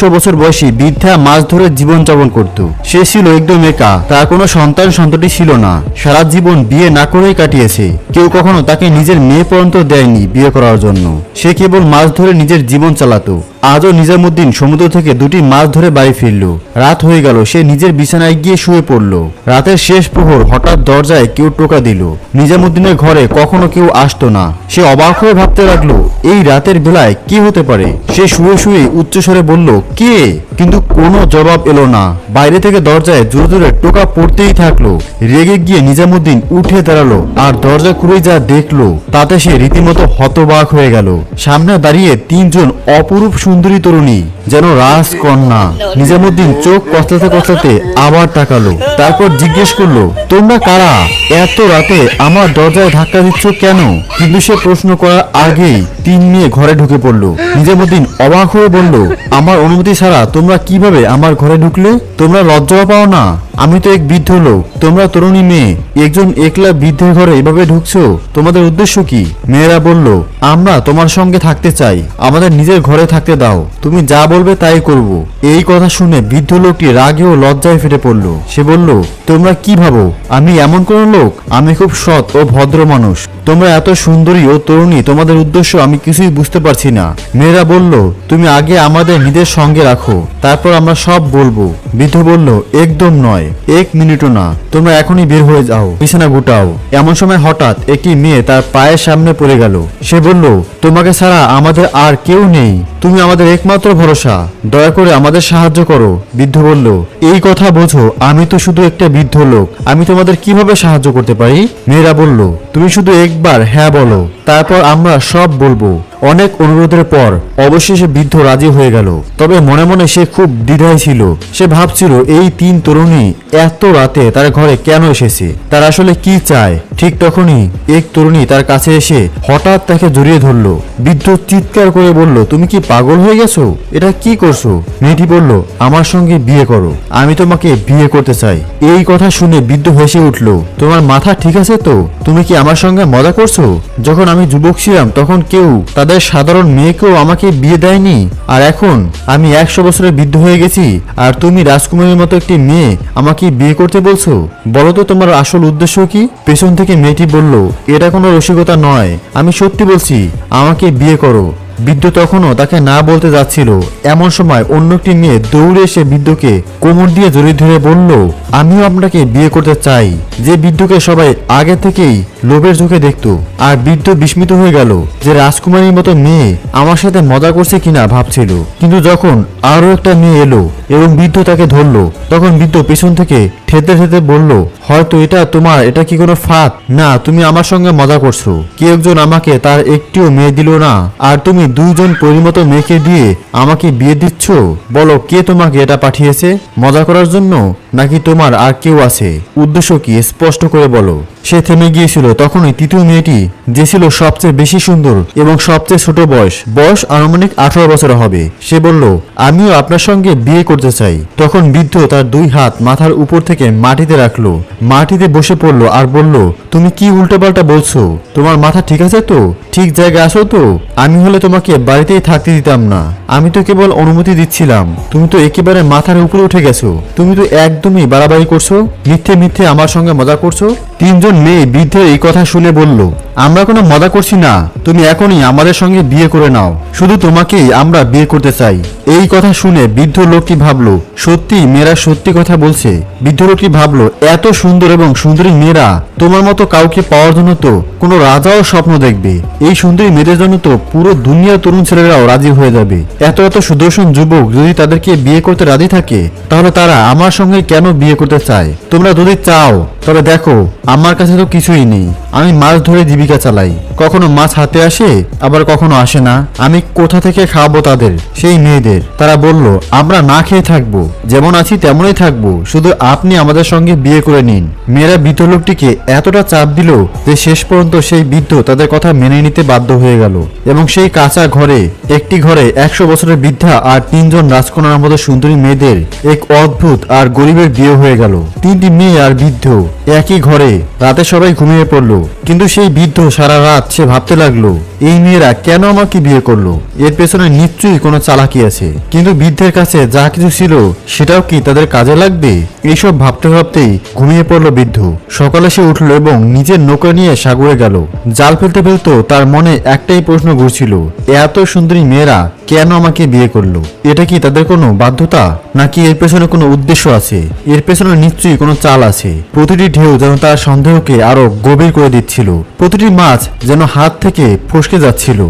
একশো বছর বয়সী বৃদ্ধা মাছ ধরে জীবনযাপন করত। সে ছিল একদম একা। তার কোনো সন্তান সন্ততি ছিল না। সারা জীবন বিয়ে না করেই কাটিয়েছে। কেউ কখনো তাকে নিজের মেয়ে পর্যন্ত দেয়নি বিয়ে করার জন্য। সে কেবল মাছ ধরে নিজের জীবন চালাতো। আজও নিজামুদ্দিন সমুদ্র থেকে দুটি মাছ ধরে বাড়ি ফিরল। রাত হয়ে গেল, সে নিজের বিছানায় গিয়ে শুয়ে পড়ল। রাতের শেষ প্রহর হঠাৎ দরজায় কেউ টোকা দিল। নিজামুদ্দিনের ঘরে কখনো কেউ আসতো না। সে অবাক হয়ে ভাবতে লাগল, এই রাতের বেলায় কি হতে পারে? সে শুয়ে শুয়ে উচ্চস্বরে বলল, কে? কিন্তু কোনো জবাব এলো না। বাইরে থেকে দরজায় জোরে জোরে টোকা পড়তেই থাকল। রেগে গিয়ে নিজামুদ্দিন উঠে দাঁড়াল আর দরজা খুলে যা দেখল, তাতে সে রীতিমতো হতবাক হয়ে গেল। সামনে দাঁড়িয়ে তিনজন অপরূপ সুন্দরী তরুণী, যেন রাজকন্যা। নিজামুদ্দিন চোখ কচলাতে কচলাতে আবার তাকালো, তারপর জিজ্ঞেস করল, তোমরা কারা? এত রাতে আমার দরজায় ধাক্কা দিচ্ছ কেন? কিন্তু সে প্রশ্ন করার আগেই তিন মেয়ে ঘরে ঢুকে পড়ল। নিজামুদ্দিন অবাক হয়ে বলল, আমার অনুমতি ছাড়া তোমরা কীভাবে আমার ঘরে ঢুকলে? তোমরা লজ্জা পাও না। আমি তো এক বৃদ্ধ লোক। তোমরা তরুণী মেয়ে। একজন একলা বৃদ্ধের ঘরে এভাবে ঢুকছো? তোমাদের উদ্দেশ্য কি? মেয়েরা বলল, আমরা তোমার সঙ্গে থাকতে চাই। আমাদের নিজের ঘরে থাকতে দাও। তুমি যা বলবে তাই করব। এই কথা শুনে বৃদ্ধ লোকটি রাগে ও লজ্জায় ফেটে পড়ল। সে বলল, তোমরা কি ভাবো? আমি এমন কোন লোক? আমি খুব সৎ ও ভদ্র মানুষ। তোমরা এত সুন্দরী ও তরুণী, তোমাদের উদ্দেশ্য আমি কিছুই বুঝতে পারছি না। মেয়েরা বলল, তুমি আগে আমাদের নিজের সঙ্গে রাখো। তারপর আমরা সব বলব। বৃদ্ধ বলল, একদম নয়। এক মিনিটও না। তোমরা এখনই বের হয়ে যাও। বিছানা গুটাও। এমন সময় হঠাৎ একটি মেয়ে তার পায়ের সামনে পড়ে গেল। সে বলল, তোমাকে ছাড়া আমাদের আর কেউ নেই। তুমি আমাদের একমাত্র ভরসা। দয়া করে আমাদের সাহায্য করো। বৃদ্ধ বলল, এই কথা বোঝো, আমি তো শুধু একটা বৃদ্ধ লোক। আমি তোমাদের কীভাবে সাহায্য করতে পারি? মেয়েরা বলল, তুমি শুধু একবার হ্যাঁ বলো। তারপর আমরা সব বলব। অনেক অনুরোধের পর অবশেষে বৃদ্ধ রাজি হয়ে গেল। তবে মনে মনে সে খুব দ্বিধায় ছিল। সে ভাবছিল, এই তিন তরুণী এত রাতে তার ঘরে কেন এসেছে? তার আসলে কি চায়? ঠিক তখনই এক তরুণী তার কাছে এসে হঠাৎ তাকে জড়িয়ে ধরলো। বৃদ্ধ চিৎকার করে বলল, তুমি কি পাগল হয়ে গেছো? এটা কি করছ? মেয়েটি বলল, আমার সঙ্গে বিয়ে করো। আমি তোমাকে বিয়ে করতে চাই। এই কথা শুনে বৃদ্ধ হেসে উঠল, তোমার মাথা ঠিক আছে তো? তুমি কি আমার সঙ্গে মজা করছ? যখন আমি যুবক ছিলাম, তখন কেউ তাদের সাধারণ মেয়েকেও আমাকে বিয়ে দেয়নি। আর এখন আমি একশো বছরের বৃদ্ধ হয়ে গেছি, আর তুমি রাজকুমারীর মতো একটি মেয়ে আমাকে বিয়ে করতে বলছো? বলো তো তোমার আসল উদ্দেশ্য কি? পেছন থেকে মেয়েটি বলল, এটা কোনো রসিকতা নয়। আমি সত্যি বলছি, আমাকে বিয়ে করো। বৃদ্ধ তখনও তাকে না বলতে যাচ্ছিল। এমন সময় অন্য একটি মেয়ে দৌড়ে এসে বৃদ্ধকে কোমর দিয়ে জড়িয়ে ধরে বলল, আমিও আপনাকে বিয়ে করতে চাই। যে বৃদ্ধকে সবাই আগে থেকেই লোভের চোখে দেখত। আর বৃদ্ধ বিস্মিত হয়ে গেল যে রাজকুমারীর মতো মেয়ে আমার সাথে মজা করছে কিনা ভাবছিল। কিন্তু যখন আরও একটা মেয়ে এলো এবং বৃদ্ধ তাকে ধরলো, তখন বৃদ্ধ পেছন থেকে ঠেতে ঠেতে বলল, হয়তো এটা তোমার, এটা কি কোনো ফাঁদ? না, তুমি আমার সঙ্গে মজা করছ। কেউ একজন আমাকে তার একটিও মেয়ে দিল না। আর তুমি দুইজন পরিমত মেয়েকে দিয়ে আমাকে বিয়ে দিচ্ছ? বলো, কে তোমাকে এটা পাঠিয়েছে? মজা করার জন্য? নাকি তোমার আর কেউ আছে? উদ্দেশ্য কি? স্পষ্ট করে বলো। সে থেমে গিয়েছিল। তখনই তৃতীয় মেয়েটি, যে ছিল সবচেয়ে বেশি সুন্দর এবং সবচেয়ে ছোট বয়স বয়স আনুমানিক আঠারো বছর হবে, সে বলল, আমিও আপনার সঙ্গে বিয়ে করতে চাই। তখন বৃদ্ধ তার দুই হাত মাথার উপর থেকে মাটিতে রাখল। মাটিতে বসে পড়ল আর বলল, তুমি কি উল্টোপাল্টা বলছো? তোমার মাথা ঠিক আছে তো? ঠিক জায়গায় আসো তো? আমি হলে তোমাকে বাড়িতেই থাকতে দিতাম না। আমি তো কেবল অনুমতি দিচ্ছিলাম। তুমি তো একেবারে মাথার উপরে উঠে গেছো। তুমি তো একদমই বাড়াবাড়ি করছ, মিথ্যে মিথ্যে আমার সঙ্গে মজা করছ। তিনজন মেয়ে বৃদ্ধের এই কথা শুনে বলল আমরা কোনো মজা করছি না। তুমি এখনই আমাদের সঙ্গে বিয়ে করে নাও। শুধু তোমাকেই আমরা বিয়ে করতে চাই। এই কথা শুনে বৃদ্ধ লোকটি ভাবলো, সত্যি মেয়েরা সত্যি কথা বলছে? বৃদ্ধ লোকটি ভাবলো, এত সুন্দর এবং সুন্দরী মেয়েরা, তোমার মতো কাউকে পাওয়ার জন্য তো কোনো রাজাও স্বপ্ন দেখবে। এই সুন্দরী মেয়েদের জন্য তো পুরো দুনিয়ার তরুণ ছেলেরাও রাজি হয়ে যাবে। এত এত সুদর্শন যুবক যদি তাদেরকে বিয়ে করতে রাজি থাকে, তাহলে তারা আমার সঙ্গে কেন বিয়ে করতে চায়? তোমরা যদি চাও, তবে দেখো, আমার কাছে তো কিছুই নেই। আমি মাছ ধরে জীবিকা চালাই। কখনো মাছ হাতে আসে, আবার কখনো আসে না। আমি কোথা থেকে খাওয়াবো তাদের? সেই মেয়েদের। তারা বলল, আমরা না খেয়ে থাকব। যেমন আছি তেমনই থাকব। শুধু আপনি আমাদের সঙ্গে বিয়ে করে নিন। মেয়েরা বৃদ্ধ লোকটিকে এতটা চাপ দিল যে শেষ পর্যন্ত সেই বৃদ্ধ তাদের কথা মেনে নিতে বাধ্য হয়ে গেল। এবং সেই কাঁচা ঘরে, একটি ঘরে একশো বছরের বৃদ্ধা আর তিনজন রাজকন্যার মতো সুন্দরী মেয়েদের এক অদ্ভুত আর গরিবের বিয়ে হয়ে গেল। তিনটি মেয়ে আর বৃদ্ধ একই ঘরে। রাতে সবাই ঘুমিয়ে পড়ল। কিন্তু সেই বৃদ্ধ সারা রাত সে ভাবতে লাগল এই মেয়েরা কেন আমাকে বিয়ে করল? এর পেছনে নিশ্চয়ই কোনো চালাকি আছে। কিন্তু বৃদ্ধের কাছে যা কিছু ছিল, সেটাও কি তাদের কাজে লাগবে? এইসব ভাবতে ভাবতেই ঘুমিয়ে পড়ল বৃদ্ধ। সকালে সে উঠল এবং নিজের নৌকা নিয়ে সাগরে গেল। জাল ফেলতে ফেলতো তার মনে একটাই প্রশ্ন ঘুরছিল, এত সুন্দরী মেয়েরা কেন আমাকে বিয়ে করল? এটা কি তাদের কোনো বাধ্যতা? নাকি এর পেছনে কোনো উদ্দেশ্য আছে? এর পেছনে নিশ্চয়ই কোনো চাল আছে। প্রতিটি ঢেউ যেন তার সন্দেহকে আরও গভীর করে দিচ্ছিল। প্রতিটি মাছ যেন হাত থেকে ফসকে যাচ্ছিল।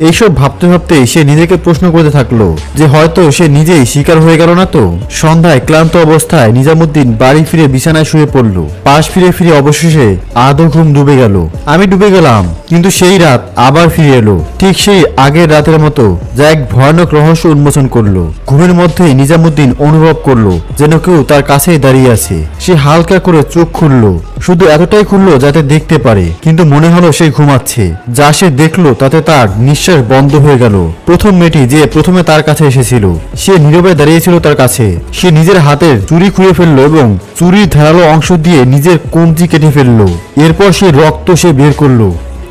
এইসব ভাবতে ভাবতে সে নিজেকে প্রশ্ন করতে থাকল যে হয়তো সে নিজেই শিকার হয়ে গেল না তো? সন্ধ্যায় ক্লান্ত অবস্থায় নিজামুদ্দিন বাড়ি ফিরে বিছানায় শুয়ে পড়ল। পাশ ফিরে ফিরে অবশেষে আদৌ ঘুম ডুবে গেল। আমি ডুবে গেলাম, কিন্তু সেই রাত আবার ফিরে এলো। ঠিক সেই আগের রাতের মতো যা এক ভয়ানক রহস্য উন্মোচন করল। ঘুমের মধ্যেই নিজামুদ্দিন অনুভব করল যেন কেউ তার কাছেই দাঁড়িয়ে আছে। সে হালকা করে চোখ খুললো, শুধু এতটাই খুললো যাতে দেখতে পারে, কিন্তু মনে হলো সে ঘুমাচ্ছে। যা সে দেখল তাতে তার নিঃশ্বাস বন্ধ হয়ে গেল। প্রথম মেয়েটি যে প্রথমে তার কাছে এসেছিল, সে নীরবে দাঁড়িয়েছিল তার কাছে। সে নিজের হাতের চুরি খুঁড়ে ফেলল এবং চুরির ধারালো অংশ দিয়ে নিজের কঞ্চি কেটে ফেলল। এরপর সে রক্ত সে বের করল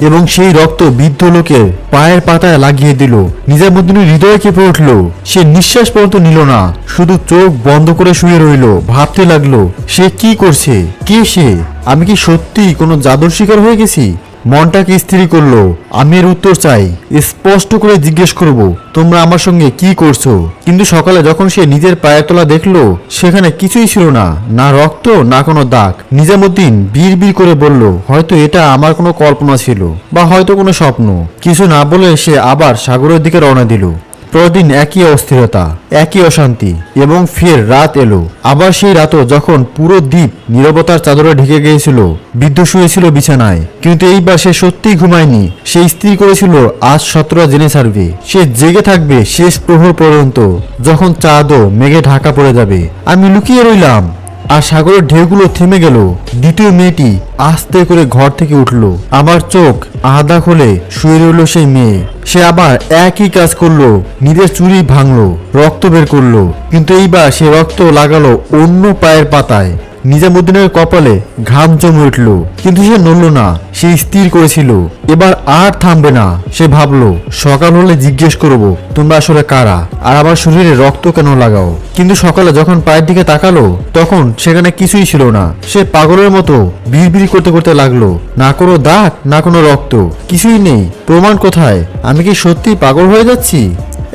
এবং সেই রক্ত বৃদ্ধ লোকের পায়ের পাতায় লাগিয়ে দিল। নিজামুদ্দিনের হৃদয় কেঁপে উঠল। সে নিঃশ্বাস পর্যন্ত নিল না, শুধু চোখ বন্ধ করে শুয়ে রইল, ভাবতে লাগল, সে কি করছে? কে সে? আমি কি সত্যি কোনো জাদুর শিকার হয়ে গেছি? মনটাকে স্থির করল। আমি এর উত্তর চাই। স্পষ্ট করে জিজ্ঞেস করব, তোমরা আমার সঙ্গে কি করছ? কিন্তু সকালে যখন সে নিজের পায়ের তলা দেখল, সেখানে কিছুই ছিল না। না রক্ত, না কোনো দাগ। নিজামুদ্দিন বীর বীর করে বলল, হয়তো এটা আমার কোনো কল্পনা ছিল, বা হয়তো কোনো স্বপ্ন। কিছু না বলে সে আবার সাগরের দিকে রওনা দিল। প্রতিদিন একই অস্থিরতা, একই অশান্তি এবং ফের রাত এলো। আবার সেই রাতও যখন পুরো দ্বীপ নীরবতার চাদরে ঢেকে গিয়েছিল, বৃদ্ধ শুয়েছিল বিছানায়। কিন্তু এইবার সে সত্যিই ঘুমায়নি। সে স্থির করেছিল, আজ সতেরো জেনে ছাড়বে। সে জেগে থাকবে শেষ প্রহর পর্যন্ত, যখন চাঁদও মেঘে ঢাকা পড়ে যাবে। আমি লুকিয়ে রইলাম। আর সাগরের ঢেউগুলো থেমে গেল। দ্বিতীয় মেয়েটি আস্তে করে ঘর থেকে উঠল। আবার চোখ আধা খোলে শুয়ে রইল সেই মেয়ে। সে আবার একই কাজ করল, নিজের চুরি ভাঙলো, রক্ত বের করল। কিন্তু এইবার সে রক্ত লাগালো অন্য পায়ের পাতায়। নিজামুদ্দিনের কপালে ঘাম জমে উঠল, কিন্তু সে নড়ল না, সে স্থির করেছিল। এবার আর থামবে না, সে ভাবলো, সকাল হলে জিজ্ঞেস করব, তোমরা আসলে কারা? আর আমার শরীরে রক্ত কেন লাগাও? কিন্তু সকালে যখন পায়ের দিকে তাকালো, তখন সেখানে কিছুই ছিল না। সে পাগলের মতো বিড়বিড় করতে করতে লাগল, না কোনো দাগ, না কোনো রক্ত, কিছুই নেই। প্রমাণ কোথায়? আমি কি সত্যি পাগল হয়ে যাচ্ছি?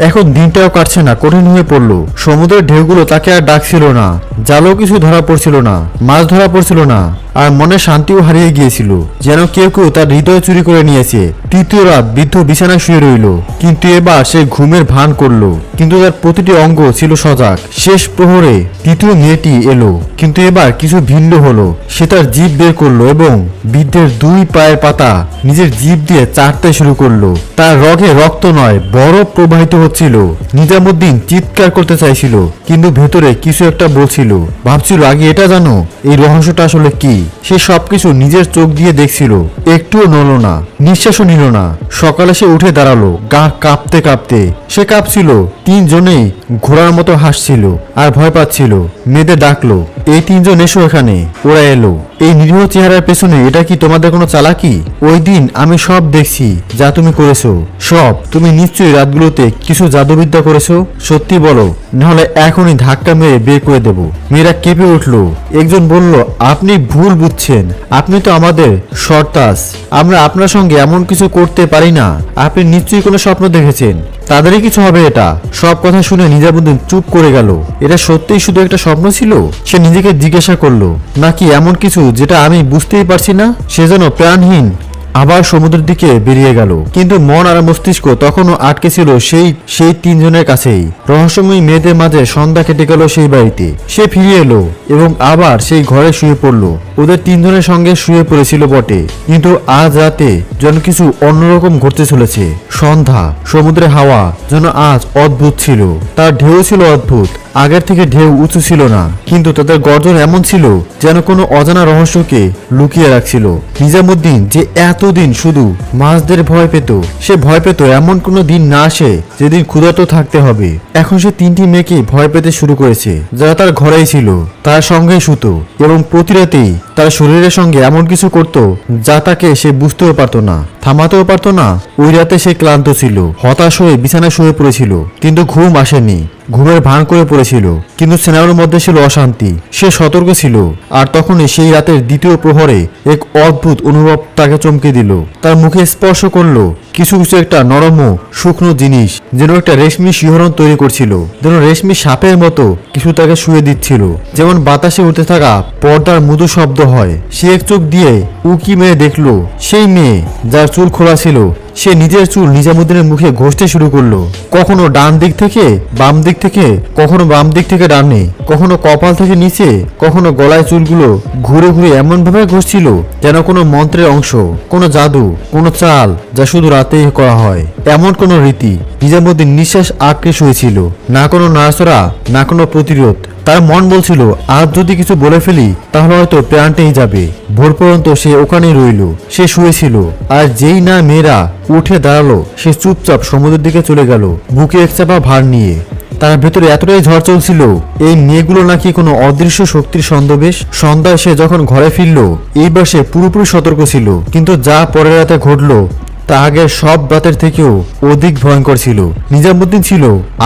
এখন দিনটাও কাটছে না, কঠিন হয়ে পড়ল। সমুদ্রের ঢেউগুলো তাকে আর ডাকছিল না। জালও কিছু ধরা পড়ছিল না, মাছ ধরা পড়ছিল না, আর মনে শান্তিও হারিয়ে গিয়েছিল, যেন কেউ কেউ তার হৃদয় চুরি করে নিয়েছে। তৃতীয় রাত বৃদ্ধ বিছানায় শুয়ে রইল, কিন্তু এবার সে ঘুমের ভান করল। কিন্তু তার প্রতিটি অঙ্গ ছিল সজাগ। শেষ প্রহরে তৃতীয় মেয়েটি এলো, কিন্তু এবার কিছু ভিন্ন হলো। সে তার জিভ বের করল এবং বৃদ্ধের দুই পায়ের পাতা নিজের জিভ দিয়ে চাটতে শুরু করল। তার রগে রক্ত নয়, বরফ প্রবাহিত হচ্ছিল নিজামুদ্দিন চিৎকার করতে চাইছিল, কিন্তু ভেতরে কিছু একটা বলছিল। ভাবছিল, আগে এটা জানো, এই রহস্যটা আসলে কি? সে সবকিছু নিজের চোখ দিয়ে দেখছিল। একটুও নড়ল না, নিঃশ্বাসও নিল না। সকালে সে উঠে দাঁড়াল, গা কাঁপতে কাঁপতে। সে কাঁপছিল, তিনজনেই ঘোড়ার মতো হাসছিল আর ভয় পাচ্ছিল। মেয়েদের ডাকলো, এই তিনজন এসো এখানে। ওরা এলো, এই নিরীহ চেহারার পেছনে এটা কি তোমাদের কোনো চালাকি? ওই দিন আমি সব দেখছি, যা তুমি করেছ। সব, তুমি নিশ্চয়ই রাতগুলোতে কিছু জাদুবিদ্যা করেছ? সত্যি বলো, নাহলে এখনই ধাক্কা মেরে বের করে দেব। মেয়েরা কেঁপে উঠল। একজন বলল, আপনি ভুল বুঝছেন। আপনি তো আমাদের সর্তাস আমরা আপনার সঙ্গে এমন কিছু করতে পারি না। আপনি নিশ্চয়ই কোনো স্বপ্ন দেখেছেন। তাদেরই কিছু হবে এটা। সব কথা শুনে নিজামুদ্দিন চুপ করে গেল। এটা সত্যিই শুধু একটা স্বপ্ন ছিল? সে নিজেকে জিজ্ঞাসা করল, নাকি এমন কিছু যেটা আমি বুঝতেই পারছি না? সে যেন প্রাণহীন। আবার সমুদ্রের দিকে বেরিয়ে গেল। কিন্তু মন আর মস্তিষ্ক তখনও আটকে ছিল সেই সেই তিনজনের কাছেই। রহস্যময়ী মেয়েদের মাঝে সন্ধ্যা কেটে গেল সেই বাড়িতে। সে ফিরে এলো এবং আবার সেই ঘরে শুয়ে পড়ল। ওদের তিনজনের সঙ্গে শুয়ে পড়েছিল বটে। কিন্তু আজ রাতে যেন কিছু অন্যরকম ঘটতে চলেছে। সন্ধ্যা সমুদ্রে হাওয়া যেন আজ অদ্ভুত ছিল। তার ঢেউ ছিল অদ্ভুত। আগের থেকে ঢেউ উঁচু ছিল না, কিন্তু তাদের গর্জন এমন ছিল যেন কোনো অজানা রহস্যকে লুকিয়ে রাখছিল। নিজামুদ্দিন যে এতদিন শুধু মাছদের ভয় পেত, সে ভয় পেত এমন কোনো দিন না আসে যেদিন ক্ষুধার্ত থাকতে হবে। এখন সে তিনটি মেয়েকে ভয় পেতে শুরু করেছে, যারা তার ঘরেই ছিল, তার সঙ্গেই শুতো এবং প্রতি রাতেই তার শরীরের সঙ্গে এমন কিছু করত যা তাকে সে বুঝতেও পারত না, থামাতেও পারত না। ওই রাতে সে ক্লান্ত ছিল, হতাশ হয়ে বিছানায় শুয়ে পড়েছিল। কিন্তু ঘুম আসেনি, ঘুমের ভান করে পড়েছিল। কিন্তু সিনেমার মধ্যে ছিল অশান্তি, সে সতর্ক ছিল। আর তখনই সেই রাতের দ্বিতীয় প্রহরে এক অদ্ভুত অনুভব তাকে চমকে দিল। তার মুখে স্পর্শ করল কিছু কিছু একটা নরম শুকনো জিনিস, যেন একটা রেশমি শিহরণ তৈরি করছিল। যেন রেশমি সাপের মতো কিছু তাকে শুয়ে দিচ্ছিল। যেমন বাতাসে উঠে থাকা পর্দার মৃদু শব্দ হয়। সে এক চোখ দিয়ে উকি মেয়ে দেখল, সেই মেয়ে যার চুল খোলা ছিল সে নিজের চুল নিজামুদ্দিনের মুখে ঘষতে শুরু করল। কখনো ডান দিক থেকে, বাম দিক থেকে, কখনো বাম দিক থেকে ডানে, কখনো কপাল থেকে নিচে, কখনো গলায় চুলগুলো ঘুরে ঘুরে এমন ভাবে ঘষছিল যেন কোনো মন্ত্রের অংশ, কোনো জাদু, কোনো চাল যা শুধু রাতেই করা হয়। এমন কোনো রীতি নিজামুদ্দিন নিঃশ্বাস আঁকড়ে শুয়েছিল। না কোনো নার্সরা না কোনো প্রতিরোধ তার মন বলছিল, আজ যদি কিছু বলে ফেলি, তাহলে হয়তো প্রাণটাই যাবে। ভোর পর্যন্ত সে ওখানেই রইল। সে শুয়েছিল। আর যেই না মেয়েরা উঠে দাঁড়াল, সে চুপচাপ সমুদ্রের দিকে চলে গেল, বুকে এক চাপা ভার নিয়ে। তার ভেতরে এতটাই ঝড় চলছিল, এই মেয়েগুলো নাকি কোনো অদৃশ্য শক্তির সন্দেবেশ সন্ধ্যায় সে যখন ঘরে ফিরল, এইবার সে পুরোপুরি সতর্ক ছিল। কিন্তু যা পরের রাতে ঘটলো তা সব রাতের থেকেও অধিক ভয়ঙ্কর ছিল। নিজামুদ্দিন ছিল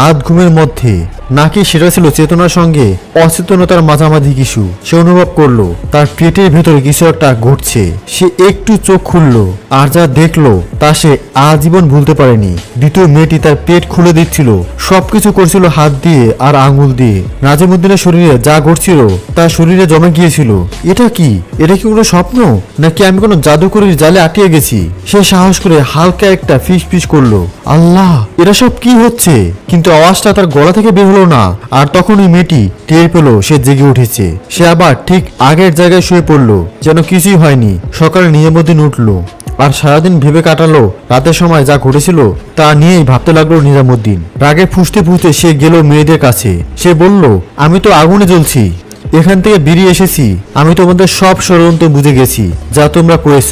আধ ঘুমের মধ্যে। নাকি সেটা ছিল চেতনার সঙ্গে অচেতনতার মাঝামাঝি কিছু? সে অনুভব করল, তার পেটের ভেতরে কিছু একটা ঘটছে সে একটু চোখ খুললো, আর যা দেখল তা সে আজীবন ভুলতে পারেনি। দ্বিতীয় মেয়েটি তার পেট খুলে দিচ্ছিল, সবকিছু করছিল হাত দিয়ে আর আঙ্গুল দিয়ে। নাজিমুদ্দিনের শরীরে যা ঘটছিল তার শরীরে জমে গিয়েছিল। এটা কি? এটা কি কোনো স্বপ্ন? নাকি আমি কোনো জাদুকরির জালে আটকে গেছি? সে সাহস করে হালকা একটা ফিস ফিস করল। আল্লাহ এটা সব কি হচ্ছে? কিন্তু আওয়াজটা তার গলা থেকে বের হলো না। আর তখন ওই মেয়েটি টের পেল, সে জেগে উঠেছে। সে আবার ঠিক আগের জায়গায় শুয়ে পড়ল, যেন কিছুই হয়নি। সকালে নিজামুদ্দিন উঠল আর সারাদিন ভেবে কাটালো, রাতের সময় যা ঘটেছিল তা নিয়েই ভাবতে লাগল নিজামুদ্দিন। রাগে ফুসতে ফুসতে সে গেল মেয়েদের কাছে। সে বলল, আমি তো আগুনে জ্বলছি। এখান থেকে বেরিয়ে এসেছি। আমি তোমাদের সব ষড়যন্ত্র বুঝে গেছি, যা তোমরা করেছ।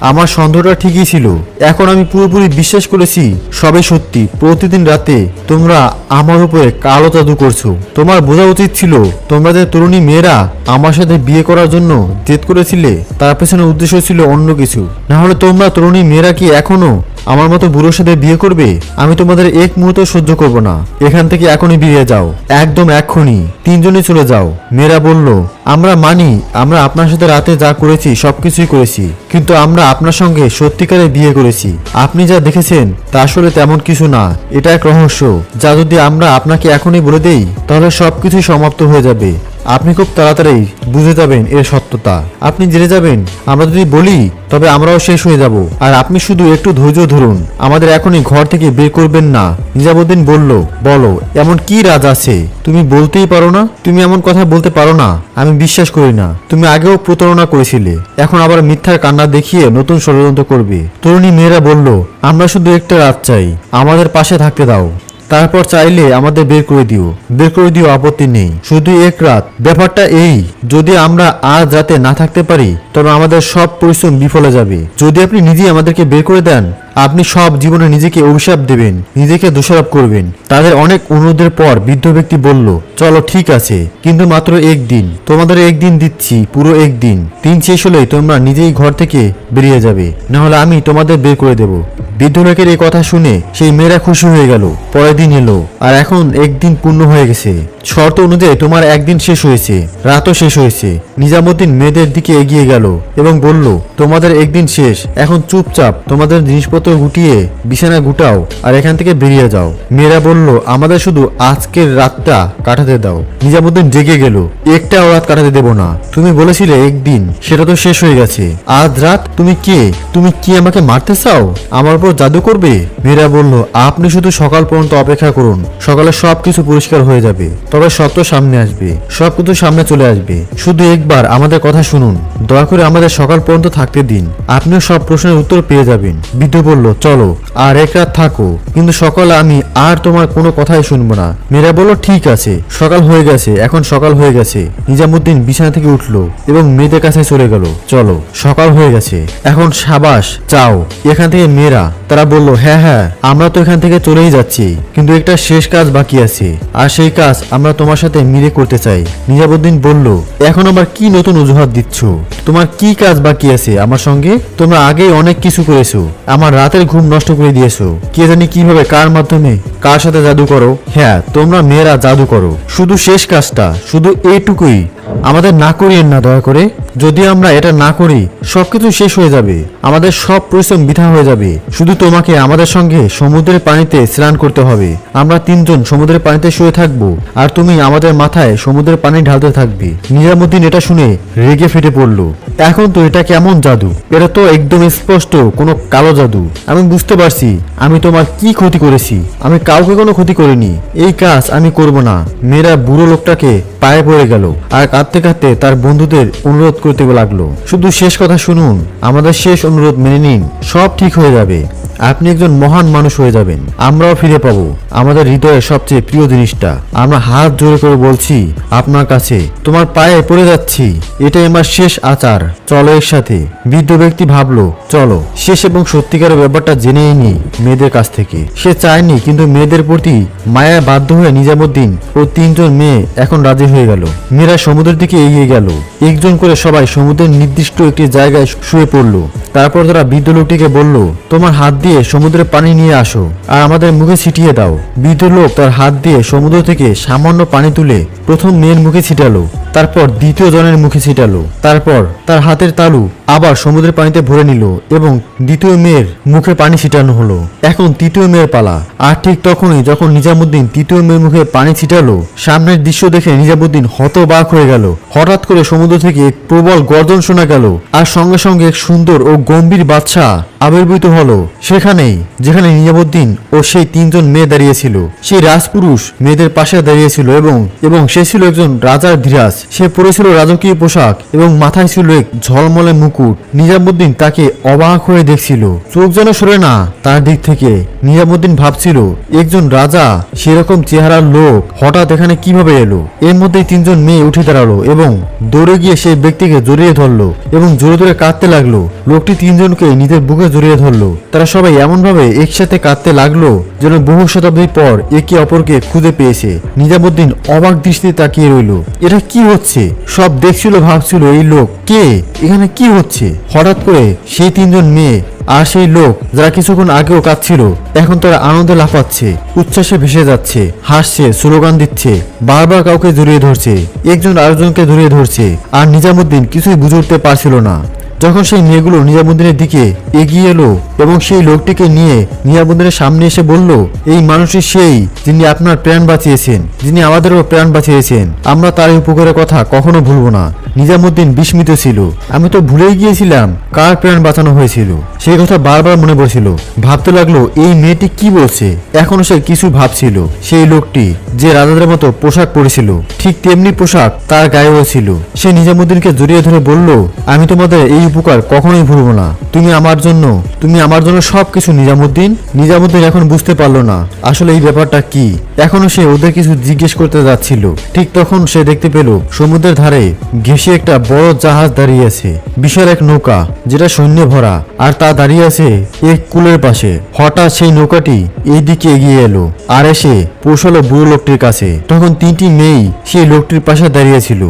আমার সন্দেহটা ঠিকই ছিল। এখন আমি পুরোপুরি বিশ্বাস করেছি সবে সত্যি। প্রতিদিন রাতে তোমরা আমার উপরে কালো জাদু করছ। তোমার বোঝা উচিত ছিল, তোমরা যে তরুণী মেয়েরা আমার সাথে বিয়ে করার জন্য জেদ করেছিলে, তার পেছনে উদ্দেশ্য ছিল অন্য কিছু। না হলে তোমরা তরুণী মেয়েরা কি এখনও আমার মতো বুড়োর সাথে বিয়ে করবে? আমি তোমাদের এক মুহূর্ত সহ্য করব না। এখান থেকে এখনই বেরিয়ে যাও। একদম এক্ষুনি। তিনজনে চলে যাও। মেয়েরা বলল আমরা মানি, আমরা আপনার সাথে রাতে যা করেছি, সবকিছুই করেছি। কিন্তু আমরা আপনার সঙ্গে সত্যিকারে বিয়ে করেছি। আপনি যা দেখেছেন, তা আসলে তেমন কিছু না। এটা এক রহস্য, যা যদি আমরা আপনাকে এখনই বলে দেই, তাহলে সবকিছুই সমাপ্ত হয়ে যাবে। আপনি খুব তাড়াতাড়ি বুঝে যাবেন এর সত্যতা। আপনি জেনে যাবেন, আমরা যদি বলি, তবে আমরাও শেষ হয়ে যাব। আর আপনি শুধু একটু ধৈর্য ধরুন। আমাদের এখনই ঘর থেকে বের করবেন না। নিজামুদ্দিন বলল, বলো, এমন কি রাজ আছে? তুমি বলতেই পারো না? তুমি এমন কথা বলতে পারো না। আমি বিশ্বাস করি না। তুমি আগেও প্রতারণা করেছিলে, এখন আবার মিথ্যার কান্না দেখিয়ে নতুন ষড়যন্ত্র করবে। তরুণী মেয়েরা বলল, আমরা শুধু একটা রাত চাই। আমাদের পাশে থাকতে দাও। তারপর চাইলে আমাদের বের করে দিও। বের করে দিও, আপত্তি নেই। শুধু এক রাত। ব্যাপারটা এই, যদি আমরা আজ রাতে না থাকতে পারি, তবে আমাদের সব পরিশ্রম বিফলে যাবে। যদি আপনি নিজেই আমাদেরকে বের করে দেন, আপনি সব জীবনে নিজেকে অভিশাপ দেবেন, নিজেকে দোষারোপ করবেন। তাদের অনেক অনুরোধের পর বৃদ্ধ ব্যক্তি বলল, চলো, ঠিক আছে। কিন্তু মাত্র একদিন। তোমাদের একদিন দিচ্ছি, পুরো একদিন। দিন শেষ হলেই তোমরা নিজেই ঘর থেকে বেরিয়ে যাবে। না হলে আমি তোমাদের বের করে দেব। বৃদ্ধ লোকের এই কথা শুনে সেই মেয়েরা খুশি হয়ে গেল। পরের দিন এলো, আর এখন একদিন পূর্ণ হয়ে গেছে। শর্ত অনুযায়ী তোমার একদিন শেষ হয়েছে, রাতও শেষ হয়েছে। নিজামুদ্দিন মেয়েদের দিকে এগিয়ে গেল এবং বলল, তোমাদের একদিন শেষ। এখন চুপচাপ তোমাদের জিনিসপত্র গুটিয়ে বিছানা গুটাও আর এখান থেকে বেরিয়ে যাও। মেয়েরা বলল, আমাদের শুধু আজকের রাতটা কাটাতে দাও। নিজামুদ্দিন জেগে গেল একটাও রাত কাটাতে দেব না। তুমি বলেছিলে একদিন, সেটা তো শেষ হয়ে গেছে। আজ রাত তুমি কে? তুমি কি আমাকে মারতে চাও? আমার উপর জাদু করবে? মেয়েরা বলল, আপনি শুধু সকাল পর্যন্ত অপেক্ষা করুন। সকালে সবকিছু পরিষ্কার হয়ে যাবে। তবে সত্য সামনে আসবে সবকিছু সামনে চলে আসবে। শুধু একবার আমাদের কথা শুনুন। দয়া করে আমাদের সকাল পর্যন্ত থাকতে দিন। আপনিও সব প্রশ্নের উত্তর পেয়ে যাবেন। বৃদ্ধ বলল, চলো, আর এক রাত থাকো। কিন্তু সকালে আমি আর তোমার কোনো কথাই শুনব না। মেয়েরা বলল, ঠিক আছে, সকাল হয়ে গেছে, এখন সকাল হয়ে গেছে। নিজামুদ্দিন বিছানা থেকে উঠল এবং মেয়েদের কাছে চলে গেল, চলো, সকাল হয়ে গেছে, এখন সাবাস চাও এখান থেকে মেয়েরা, তারা বলল হ্যাঁ হ্যাঁ আমরা তো এখান থেকে চলেই যাচ্ছি, কিন্তু একটা শেষ কাজ বাকি আছে। আর সেই কাজ আমরা আমরা তোমার সাথে মিলে করতে চাই। নিজামুদ্দিন বলল, এখন আবার কি নতুন অজুহাত দিচ্ছ? তোমার কি কাজ বাকি আছে আমার সঙ্গে? তোমরা আগেই অনেক কিছু করেছ। আমার রাতের ঘুম নষ্ট করে দিয়েছ। কে জানি কীভাবে, কার মাধ্যমে? কার সাথে জাদু করো? হ্যাঁ তোমরা মেয়েরা জাদু করো। শুধু শেষ কাজটা, শুধু এইটুকুই। আমাদের না করিয়েন না, দয়া করে। যদি আমরা এটা না করি, সবকিছু শেষ হয়ে যাবে। আমাদের সব পরিশ্রম বৃথা হয়ে যাবে। শুধু তোমাকে আমাদের সঙ্গে সমুদ্রের পানিতে স্নান করতে হবে। আমরা তিনজন সমুদ্রের পানিতে শুয়ে থাকব। আর তুমি আমাদের মাথায় সমুদ্রের পানি ঢালতে থাকবে। নিজামুদ্দিন এটা শুনে রেগে ফেটে পড়ল। এখন তো এটা কেমন জাদু? এটা তো একদম স্পষ্ট কোনো কালো জাদু। আমি বুঝতে পারছি, আমি তোমার কি ক্ষতি করেছি। আমি কাউকে কোনো ক্ষতি করিনি। এই কাজ আমি করব না। মেয়েরা বুড়ো লোকটাকে পায়ে পড়ে গেল। আর কাঁদতে কাঁদতে তার বন্ধুদের অনুরোধ করতে লাগল। শুধু শেষ কথা শুনুন, আমাদের শেষ অনুরোধ মেনে নিন, সব ঠিক হয়ে যাবে। আপনি একজন মহান মানুষ হয়ে যাবেন। আমরাও ফিরে পাবো। আমাদের হৃদয়ের সবচেয়ে প্রিয় জিনিসটা। আমরা হাত জোরে করে বলছি, আপনার কাছে, তোমার পায়ে পড়ে যাচ্ছি। এটাই আমার শেষ আচার। চলো এর সাথে। বৃদ্ধ ব্যক্তি ভাবলো, চলো। শেষ এবং সত্যিকারের ব্যাপারটা জেনেই নি মেয়েদের কাছ থেকে। সে চায়নি, কিন্তু মেয়েদের প্রতি মায়া বাধ্য হয়ে নিজামুদ্দিন ও তিনজন মেয়ে এখন রাজি হয়ে গেল। মেয়েরা সমুদ্রের দিকে এগিয়ে গেল। একজন করে সবাই সমুদ্রের নির্দিষ্ট একটি জায়গায় শুয়ে পড়ল। তারপর তারা বৃদ্ধ লোকটিকে বলল, তোমার হাত দিয়ে সমুদ্রের পানি নিয়ে আসো, আর আমাদের মুখে ছিটিয়ে দাও। বৃদ্ধ লোক তার হাত দিয়ে সমুদ্র থেকে সামান্য পানি তুলে প্রথম মেয়ের মুখে ছিটালো। তারপর দ্বিতীয় জনের মুখে ছিটালো। তারপর তার হাতের তালু আবার সমুদ্রের পানিতে ভরে নিল এবং দ্বিতীয় মেয়ের মুখে পানি ছিটানো হলো। এখন তৃতীয় মেয়ের পালা। আর ঠিক তখনই যখন নিজামুদ্দিন তৃতীয় মেয়ের মুখে পানি ছিটালো, সামনের দৃশ্য দেখে নিজামুদ্দিন হতবাক হয়ে গেল। হঠাৎ করে সমুদ্র থেকে এক প্রবল গর্জন শোনা গেল আর সঙ্গে সঙ্গে এক সুন্দর ও গম্ভীর বাচ্চা আবির্ভূত হলো। সেখানেই, যেখানে নিজামুদ্দিন ও সেই তিনজন মেয়ে দাঁড়িয়েছিল সেই রাজপুরুষ মেয়েদের পাশে দাঁড়িয়েছিল এবং এবং সে ছিল একজন রাজার ধীরাজ। সে পরেছিল রাজকীয় পোশাক এবং মাথায় ছিল এক ঝলমলে মুকুট। নিজামুদ্দিন তাকে অবাক হয়ে দেখছিল। চোখ যেন সরে না, তার দিক থেকে। নিজামুদ্দিন ভাবছিল, একজন রাজা, সেরকম চেহারার লোক হঠাৎ এখানে কীভাবে এলো? এর মধ্যে তিনজন মেয়ে উঠে দাঁড়াল এবং দৌড়ে গিয়ে সেই ব্যক্তিকে জড়িয়ে ধরলো এবং জোরে জোরে কাঁদতে লাগল। লোকটি তিনজনকে নিজের বুকে জড়িয়ে ধরলো। তারা সবাই এমনভাবে একসাথে কাঁদতে লাগল যেন বহু শতাব্দীর পর একে অপরকে খুঁজে পেয়েছে। নিজামুদ্দিন অবাক দৃষ্টিতে তাকিয়ে রইল, এটা কি হচ্ছে? সব দেখছিল, ভাবছিল, এই লোক কে? এখানে কি হচ্ছে? হঠাৎ করে সেই তিনজন মেয়ে আর সেই লোক, যারা কিছুক্ষণ আগেও কাঁদছিল, এখন তারা আনন্দে লাফাচ্ছে, উচ্ছ্বাসে ভেসে যাচ্ছে, হাসছে, স্লোগান দিচ্ছে, বারবার কাউকে জড়িয়ে ধরছে, একজন আরেকজনকে জড়িয়ে ধরছে, আর নিজামুদ্দিন কিছুই বুঝে উঠতে পারছিল না। যখন সেই মেয়েগুলো নিজামুদ্দিনের দিকে এগিয়ে এলো এবং সেই লোকটিকে নিয়ে নিজামুদ্দিনের সামনে এসে বলল, এই মানুষই সেই যিনি আপনার প্রাণ বাঁচিয়েছেন, যিনি আমাদেরও প্রাণ বাঁচিয়েছেন। আমরা তার উপকারের কথা কখনো ভুলবো না। নিজামুদ্দিন বিস্মিত ছিল। আমি তো ভুলেই গিয়েছিলাম কার প্রাণ বাঁচানো হয়েছিল। সেই কথা বারবার মনে পড়ছিল। ভাবতে লাগল, এই মেয়েটি কি বলছে? এখনও সে কিছু ভাবছিল। সেই লোকটি যে রাজাদের মতো পোশাক পরেছিল, ঠিক তেমনি পোশাক তার গায়েও ছিল। সে নিজামুদ্দিনকে জড়িয়ে ধরে বলল, আমি তোমাদের এই উপকার কখনোই ভুলবো না। তুমি আমার জন্য, তুমি আমার জন্য সবকিছু নিজামুদ্দিন। নিজামুদ্দিন এখন বুঝতে পারল না, আসলে এই ব্যাপারটা কি। এখনও সে ওদের কিছু জিজ্ঞেস করতে যাচ্ছিল। ঠিক তখন সে দেখতে পেল, সমুদ্রের ধারে ঘেসে একটা বড় জাহাজ দাঁড়িয়ে আছে। বিশাল এক নৌকা, যেটা সৈন্য ভরা, আর তা দাঁড়িয়ে আছে এক কুলের পাশে। হঠাৎ সেই নৌকাটি এই দিকে এগিয়ে এলো, আর এসে পৌঁছালো বুড়ো লোকটির কাছে। তখন তিনটি মেয়েই সেই লোকটির পাশে দাঁড়িয়েছিল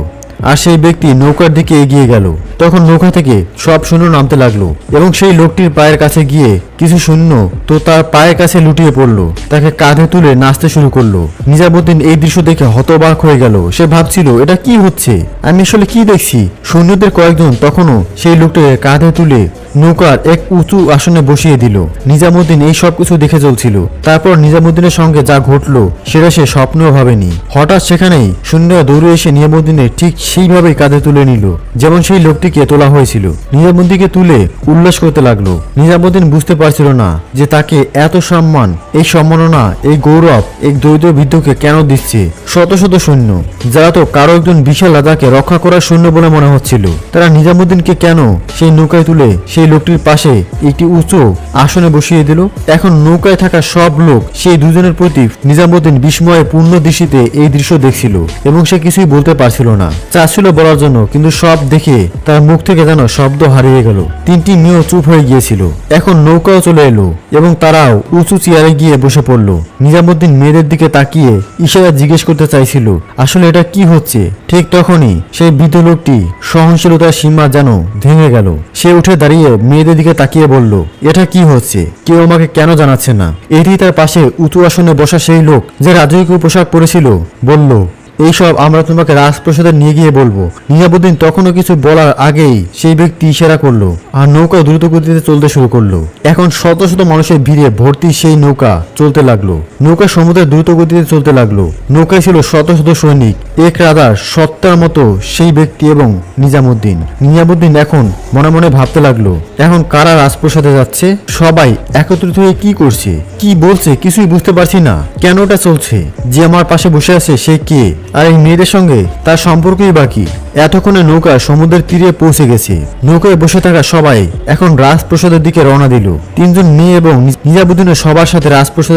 আর সেই ব্যক্তি নৌকার দিকে এগিয়ে গেল। তখন নৌকা থেকে সব শূন্য নামতে লাগল এবং সেই লোকটির পায়ের কাছে গিয়ে কিছু সৈন্য তো তার পায়ের কাছে লুটিয়ে পড়ল। তাকে কাঁধে তুলে নাচতে শুরু করল। নিজামুদ্দিন এই দৃশ্য দেখে হতবাক হয়ে গেল। সে ভাবছিল, এটা কি হচ্ছে? আমি আসলে কি দেখছি? সৈন্যদের কয়েকজন তখনও সেই লোকটিকে কাঁধে তুলে নৌকার এক উঁচু আসনে বসিয়ে দিল। নিজামুদ্দিন এই সব কিছু দেখে চলছিল তারপর নিজামুদ্দিনের সঙ্গে যা ঘটলো, সেটা সে স্বপ্নেও ভাবেনি। হঠাৎ সেখানেই সৈন্যরা দৌড়ে এসে নিজামুদ্দিনের ঠিক সেইভাবেই কাঁধে তুলে নিল, যেমন সেই লোকটিকে তোলা হয়েছিল। নিজামুদ্দিনকে তুলে উল্লাস করতে লাগল। নিজামুদ্দিন বুঝতে পারছিল না যে তাকে এত সম্মান, এই সম্মাননা, এই গৌরব এক দরিদ্র বৃদ্ধকে কেন দিচ্ছে? শত শত সৈন্য। যারা তো কারও একজন বিশাল রাজাকে রক্ষা করার সৈন্য বলে মনে হচ্ছিল। তারা নিজামুদ্দিনকে কেন সেই নৌকায় তুলে সেই লোকটির পাশে একটি উঁচু আসনে বসিয়ে দিল? এখন নৌকায় থাকা সব লোক সেই দুজনের প্রতি নিজামুদ্দিন বিস্ময়ে পূর্ণ দৃষ্টিতে এই দৃশ্য দেখছিল এবং সে কিছুই বলতে পারছিল না। চাচ্ছিল বলার জন্য, কিন্তু সব দেখে তার মুখ থেকে যেন শব্দ হারিয়ে গেল। তিনটি মেয়েও চুপ হয়ে গিয়েছিল। এখন নৌকা লোকটাও চলে এলো এবং তারাও উঁচু চেয়ারে গিয়ে বসে পড়ল। নিজামুদ্দিন মেয়েদের দিকে তাকিয়ে ইশারা জিজ্ঞেস করতে চাইছিল, আসলে এটা কি হচ্ছে? ঠিক তখনই সেই বৃদ্ধ লোকটি সহনশীলতার সীমা যেন ভেঙে গেল। সে উঠে দাঁড়িয়ে মেয়েদের দিকে তাকিয়ে বলল, এটা কি হচ্ছে? কেউ আমাকে কেন জানাচ্ছে না? এটি তার পাশে উঁচু আসনে বসা সেই লোক যে রাজকীয় পোশাক পরেছিল, বলল এইসব আমরা তোমাকে রাজপ্রসাদে নিয়ে গিয়ে বলব। নিজামুদ্দিন তখনও কিছু বলার আগেই সেই ব্যক্তি ইশারা করল আর নৌকা দ্রুত গতিতে চলতে শুরু করল। এখন শত শত মানুষের ভিড়ে ভর্তি সেই নৌকা চলতে লাগল। নৌকা সমুদ্রের দ্রুত গতিতে চলতে লাগল। নৌকায় ছিল শত শত সৈনিক, এক রাজার সত্তার মতো সেই ব্যক্তি এবং নিজামুদ্দিন। নিজামুদ্দিন এখন মনে মনে ভাবতে লাগল, এখন কারা রাজপ্রসাদে যাচ্ছে? সবাই একত্রিত হয়ে কি করছে? কি বলছে? কিছুই বুঝতে পারছি না। কেন ওটা চলছে? যে আমার পাশে বসে আছে সে কে? আর এই মেয়েদের সঙ্গে তার সম্পর্কই বাকি এতক্ষণে নৌকা সমুদ্রের তীরে পৌঁছে গেছে। নৌকায় বসে থাকা সবাই এখন রাজপ্রসাদের দিকে রওনা দিল। তিনজন মেয়ে এবং নিজামুদ্দিনের সবার সাথে রাজপ্রসাদের